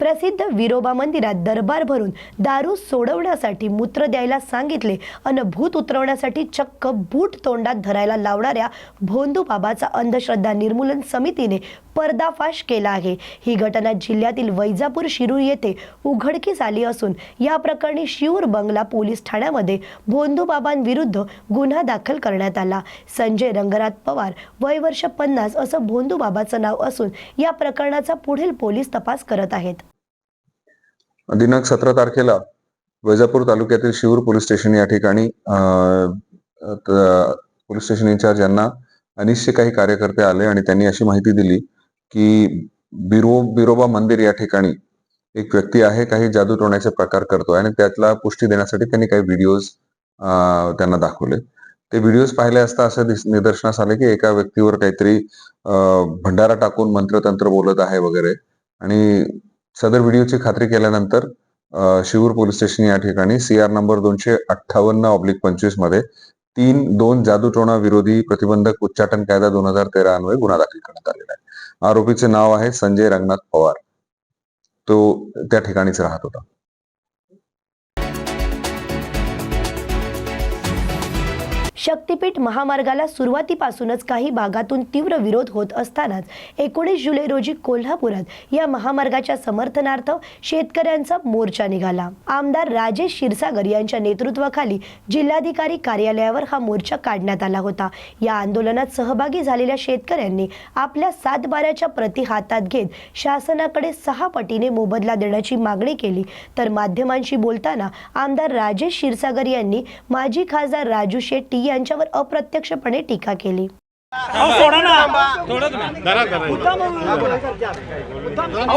प्रसिद्ध विरोबा मंदिरात दरबार भरून दारू सोडवण्यासाठी मूत्र द्यायला सांगितले अन भूत उतरवण्यासाठी चक्क बूट तोंडात धरायला लावणाऱ्या भोंदू बाबाचा अंधश्रद्धा निर्मूलन समितीने पर्दाफाश केला आहे. ही घटना जिल्ह्यातील वैजापूर शिरूर येथे उघडकीस आली असून या प्रकरणी शिऊर बंगला पोलीस ठाण्यामध्ये भोंदूबाबांविरुद्ध गुन्हा दाखल करण्यात आला. संजय रंगनाथ पवार वय वर्ष पन्नास असं भोंदूबाबाचं नाव असून या प्रकरणाचा पुढील पोलीस तपास करत आहेत. दिनांक सतरा तारखेला वैजापूर तालुक्यातील शिवूर पोलीस स्टेशन या ठिकाणी पोलीस स्टेशन इन्चार्ज यांना अनिश्चित काही कार्यकर्ते आले आणि त्यांनी अशी माहिती दिली की बिरो बिरोबा मंदिर या ठिकाणी एक व्यक्ती आहे काही जादू टोण्याचे प्रकार करतोय आणि त्यातला पुष्टी देण्यासाठी त्यांनी काही व्हिडिओज त्यांना दाखवले. ते व्हिडिओज पाहिले असता असं निदर्शनास आले की एका व्यक्तीवर काहीतरी भंडारा टाकून मंत्रतंत्र बोलत आहे वगैरे आणि सदर व्हिडिओची खात्री केल्यानंतर शिवूर पोलीस स्टेशन या ठिकाणी सी आर नंबर दोनशे अठ्ठावन्न ऑब्लिक पंचवीसमध्ये तीन दोन जादूटोणा विरोधी प्रतिबंधक उच्चाटन कायदा दोन हजार तेरा अन्वये गुन्हा दाखल करण्यात आलेला आहे. आरोपीचे नाव आहे संजय रंगनाथ पवार. तो त्या ठिकाणीच राहत होता. शक्तीपीठ महामार्गाला सुरुवातीपासूनच काही भागातून तीव्र विरोध होत असतानाच एकोणीस जुलै रोजी कोल्हापुरात या महामार्गाच्या समर्थनार्थ शेतकऱ्यांचा मोर्चा निघाला. आमदार राजेश क्षीरसागर यांच्या नेतृत्वाखाली जिल्हाधिकारी कार्यालयावर हा मोर्चा काढण्यात आला होता. या आंदोलनात सहभागी झालेल्या शेतकऱ्यांनी आपल्या सातबाऱ्याच्या प्रति हातात घेत शासनाकडे सहा पटीने मोबदला देण्याची मागणी केली. तर माध्यमांशी बोलताना आमदार राजेश क्षीरसागर यांनी माजी खासदार राजू शेट्टी यांच्यावर अप्रत्यक्षपणे टीका केली.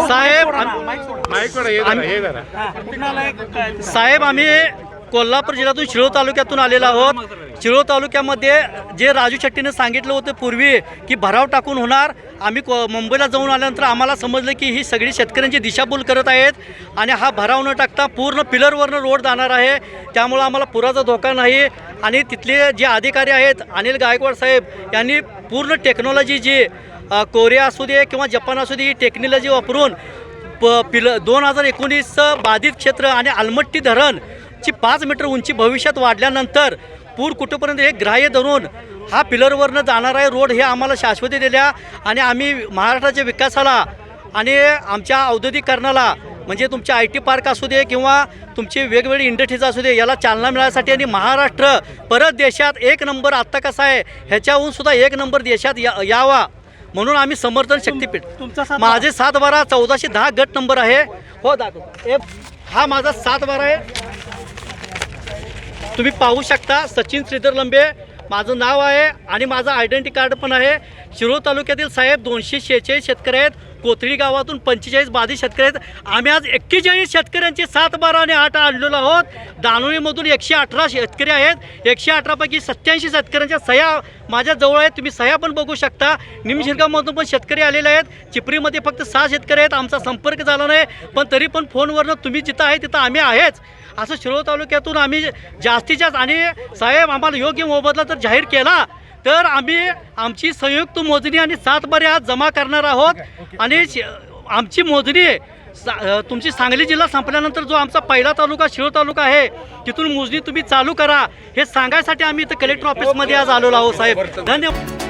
साहेब साहेब आम्ही कोल्हापूर जिल्ह्यातून शिरोळ तालुक्यातून आलेलो आहोत. शिरोळ तालुक्यामध्ये जे राजू शेट्टीने सांगितलं होतं पूर्वी की भराव टाकून होणार. आम्ही को मुंबईला जाऊन आल्यानंतर आम्हाला समजलं की ही सगळी शेतकऱ्यांची दिशाभूल करत आहेत आणि हा भराव न टाकता पूर्ण पिलरवरनं रोड जाणार आहे. त्यामुळं आम्हाला पुराचा धोका नाही. आणि तिथले जे अधिकारी आहेत अनिल गायकवाड साहेब यांनी पूर्ण टेक्नॉलॉजी जी कोरिया असू दे किंवा जपान असू दे ही टेक्नॉलॉजी वापरून प पिल दोन हजार एकोणीसचं बाधित क्षेत्र आणि आलमट्टी धरणची पाच मीटर उंची भविष्यात वाढल्यानंतर पूर कुठंपर्यंत हे ग्राह्य धरून हा पिलरवरनं जाणारा आहे रोड हे आम्हाला शाश्वती दिल्या आणि आम्ही महाराष्ट्राच्या विकासाला आणि आमच्या औद्योगिकरणाला म्हणजे तुमचे आय टी पार्क असू दे किंवा तुमची वेगवेगळी इंडस्ट्रीज असू दे याला चालना मिळण्यासाठी आणि महाराष्ट्र परत देशात एक नंबर आत्ता कसा आहे ह्याच्याहून सुद्धा एक नंबर देशात या यावा म्हणून आम्ही समर्थन शक्तीपीठ. माझे सात बारा चौदाशे दहा गट नंबर आहे. हो दाखव. हा माझा सात बारा आहे. तुम्ही पाहू शकता सचिन श्रीधर लंबे माझं नाव आहे आणि माझं आयडेंटी कार्ड पण आहे. शिरोळ तालुक्यातील साहेब दोनशे शेहेचाळीस शेतकरी आहेत. कोथळी गावातून पंचेचाळीस बाधित शेतकरी आहेत. आम्ही आज एक्केचाळीस शेतकऱ्यांचे सात बारा आणि आठ आणलेलो आहोत. दानोळीमधून एकशे अठरा शेतकरी आहेत. एकशे अठरापैकी सत्याऐंशी शेतकऱ्यांच्या सह्या माझ्या जवळ आहेत. तुम्ही सह्या पण बघू शकता. निमशिरगावमधून पण शेतकरी आलेले आहेत. चिपरीमध्ये फक्त सहा शेतकरी आहेत. आमचा संपर्क झाला नाही. पण तरी पण फोनवरनं तुम्ही जिथं आहे तिथं आम्ही आहेच. असं शिरोळ तालुक्यातून आम्ही जास्तीत जास्त आणि साहेब आम्हाला योग्य मोबदला तर जाहीर केला. तर आम्ही आमची संयुक्त मोजणी आणि सात बारे आज जमा करणार आहोत. आणि श- आमची मोजणी सा- तुमची सांगली जिल्हा संपल्यानंतर जो आमचा पहिला तालुका शिरोळ तालुका आहे तिथून मोजणी तुम्ही चालू करा. हे सांगायसाठी आम्ही इथं कलेक्टर ऑफिसमध्ये आज आलेलो आहोत साहेब. धन्यवाद.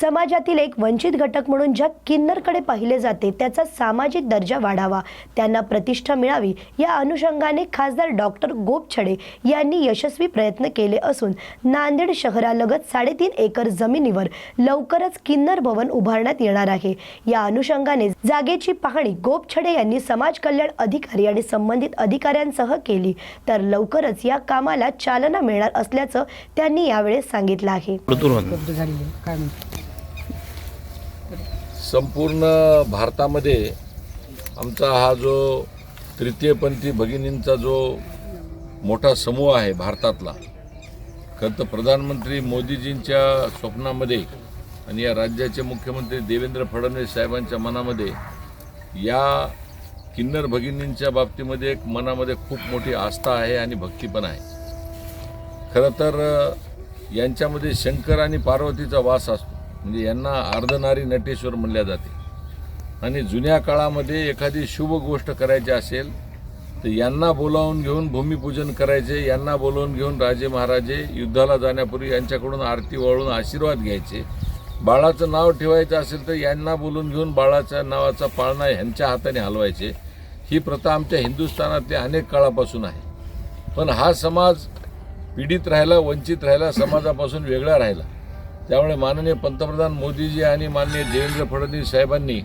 समाजातील एक वंचित घटक म्हणून ज्या किन्नरकडे पाहिले जाते त्याचा सामाजिक दर्जा वाढावा. त्यांना प्रतिष्ठा मिळावी या अनुषंगाने खासदार डॉक्टर गोपछडे यांनी यशस्वी प्रयत्न केले असून नांदेड शहरालगत साडेतीन एकर जमिनीवर लवकरच किन्नर भवन उभारण्यात येणार आहे. या अनुषंगाने जागेची पाहणी गोपछडे यांनी समाज कल्याण अधिकारी आणि संबंधित अधिकाऱ्यांसह केली. तर लवकरच या कामाला चालना मिळणार असल्याचं त्यांनी यावेळेस सांगितलं आहे. संपूर्ण भारतामध्ये आमचा हा जो तृतीयपंथी भगिनींचा जो मोठा समूह आहे भारतातला खरं तर प्रधानमंत्री मोदीजींच्या स्वप्नामध्ये आणि या राज्याचे मुख्यमंत्री देवेंद्र फडणवीस साहेबांच्या मनामध्ये या किन्नर भगिनींच्या बाबतीमध्ये एक मनामध्ये खूप मोठी आस्था आहे आणि भक्ती पण आहे. खरं तर यांच्यामध्ये शंकर आणि पार्वतीचा वास असतो. म्हणजे यांना अर्धनारी नटेश्वर म्हणल्या जाते. आणि जुन्या काळामध्ये एखादी शुभ गोष्ट करायची असेल तर यांना बोलावून घेऊन भूमिपूजन करायचे यांना बोलावून घेऊन राजे महाराजे युद्धाला जाण्यापूर्वी यांच्याकडून आरती वाळून आशीर्वाद घ्यायचे. बाळाचं नाव ठेवायचं असेल तर यांना बोलून घेऊन बाळाच्या नावाचा पाळणा ह्यांच्या हाताने हलवायचे. ही प्रथा आमच्या हिंदुस्थानातल्या अनेक काळापासून आहे. पण हा समाज पीडित राहिला वंचित राहिला समाजापासून वेगळा राहिला. त्यामुळे माननीय पंतप्रधान मोदीजी आणि माननीय देवेंद्र फडणवीस साहेबांनी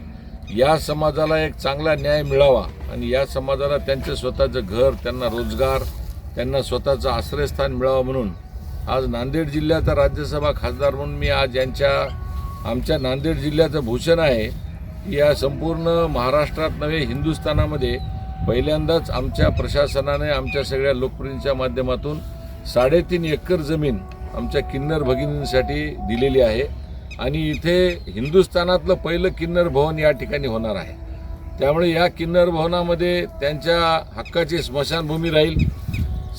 या समाजाला एक चांगला न्याय मिळावा आणि या समाजाला त्यांचं स्वतःचं घर त्यांना रोजगार त्यांना स्वतःचं आश्रयस्थान मिळावं म्हणून आज नांदेड जिल्ह्याचा राज्यसभा खासदार म्हणून मी आज यांच्या आमच्या नांदेड जिल्ह्याचं भूषण आहे. की या संपूर्ण महाराष्ट्रात नव्हे हिंदुस्थानामध्ये पहिल्यांदाच आमच्या प्रशासनाने आमच्या सगळ्या लोकप्रतिनिधीच्या माध्यमातून साडेतीन एकर जमीन आमच्या किन्नर भगिनींसाठी दिलेली आहे. आणि इथे हिंदुस्थानातलं पहिलं किन्नर भवन या ठिकाणी होणार आहे. त्यामुळे या किन्नर भवनामध्ये त्यांच्या हक्काची स्मशानभूमी राहील.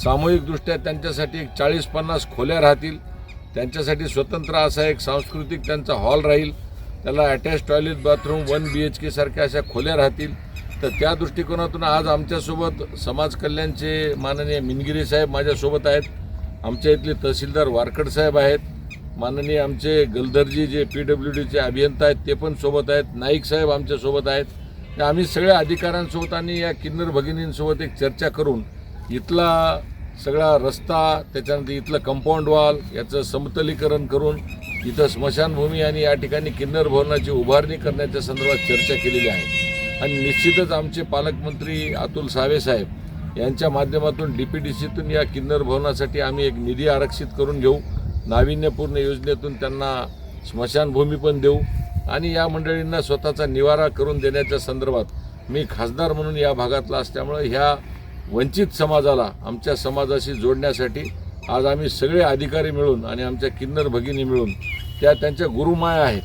सामूहिकदृष्ट्या त्यांच्यासाठी एक चाळीस पन्नास खोल्या राहतील. त्यांच्यासाठी स्वतंत्र असा एक सांस्कृतिक त्यांचा हॉल राहील. त्याला attach toilet bathroom one B H K सारख्या अशा खोल्या राहतील. तर त्या दृष्टिकोनातून आज आमच्यासोबत समाज कल्याणचे माननीय मिनगिरे साहेब माझ्यासोबत आहेत. आमच्या इथले तहसीलदार वारकड साहेब आहेत. माननीय आमचे गलदरजी जे पी डब्ल्यू डीचे अभियंता आहेत ते पण सोबत आहेत. नाईक साहेब आमच्यासोबत आहेत. आम्ही सगळ्या अधिकाऱ्यांसोबत आणि या किन्नर भगिनींसोबत एक चर्चा करून इथला सगळा रस्ता त्याच्यानंतर इथलं कंपाऊंड वॉल याचं समतलीकरण करून इथं स्मशानभूमी आणि या ठिकाणी किन्नर भवनाची उभारणी करण्याच्या संदर्भात चर्चा केलेली आहे. आणि निश्चितच आमचे पालकमंत्री अतुल सावे साहेब यांच्या माध्यमातून डी पी डी सीतून या किन्नर भवनासाठी आम्ही एक निधी आरक्षित करून घेऊ. नाविन्यपूर्ण योजनेतून त्यांना स्मशानभूमी पण देऊ आणि या मंडळींना स्वतःचा निवारा करून देण्याच्या संदर्भात मी खासदार म्हणून या भागातला असल्यामुळे ह्या वंचित समाजाला आमच्या समाजाशी जोडण्यासाठी आज आम्ही सगळे अधिकारी मिळून आणि आमच्या किन्नर भगिनी मिळून त्या त्यांच्या गुरुमाया आहेत.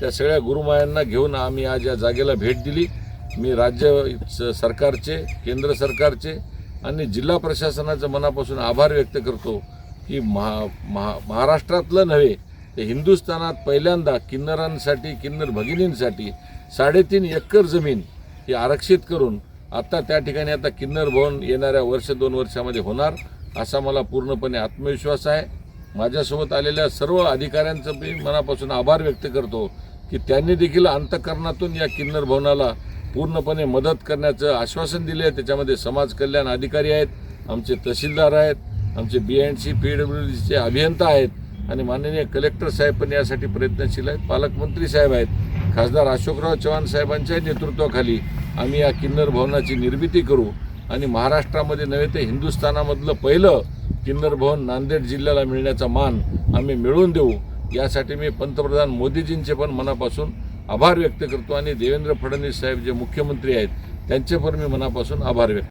त्या सगळ्या गुरुमायांना घेऊन आम्ही आज या जागेला भेट दिली. मी राज्य सरकारचे केंद्र सरकारचे आणि जिल्हा प्रशासनाचं मनापासून आभार व्यक्त करतो की महा महा महाराष्ट्रातलं नव्हे ते हिंदुस्थानात पहिल्यांदा किन्नरांसाठी किन्नर भगिनींसाठी साडेतीन एकर जमीन ही आरक्षित करून आत्ता त्या ठिकाणी आता किन्नर भवन येणाऱ्या वर्ष दोन वर्षामध्ये होणार असा मला पूर्णपणे आत्मविश्वास आहे. माझ्यासोबत आलेल्या सर्व अधिकाऱ्यांचं मी मनापासून आभार व्यक्त करतो की त्यांनी देखील अंतकरणातून या किन्नर भवनाला पूर्णपणे मदत करण्याचं आश्वासन दिले आहे त्याच्यामध्ये समाज कल्याण अधिकारी आहेत आमचे तहसीलदार आहेत आमचे B and C P W डीचे अभियंता आहेत आणि माननीय कलेक्टर साहेब पण यासाठी प्रयत्नशील आहेत. पालकमंत्री साहेब आहेत. खासदार अशोकराव चव्हाण साहेबांच्या नेतृत्वाखाली आम्ही या किन्नर भवनाची निर्मिती करू. आणि महाराष्ट्रामध्ये नव्हे ते हिंदुस्थानामधलं पहिलं किन्नर भवन नांदेड जिल्ह्याला मिळण्याचा मान आम्ही मिळवून देऊ. यासाठी मी पंतप्रधान मोदीजींचे पण मनापासून आभार व्यक्त करतो. आणि देवेंद्र फडणवीस साहेब जे मुख्यमंत्री आहेत त्यांचे पण मी मनापासून आभार व्यक्त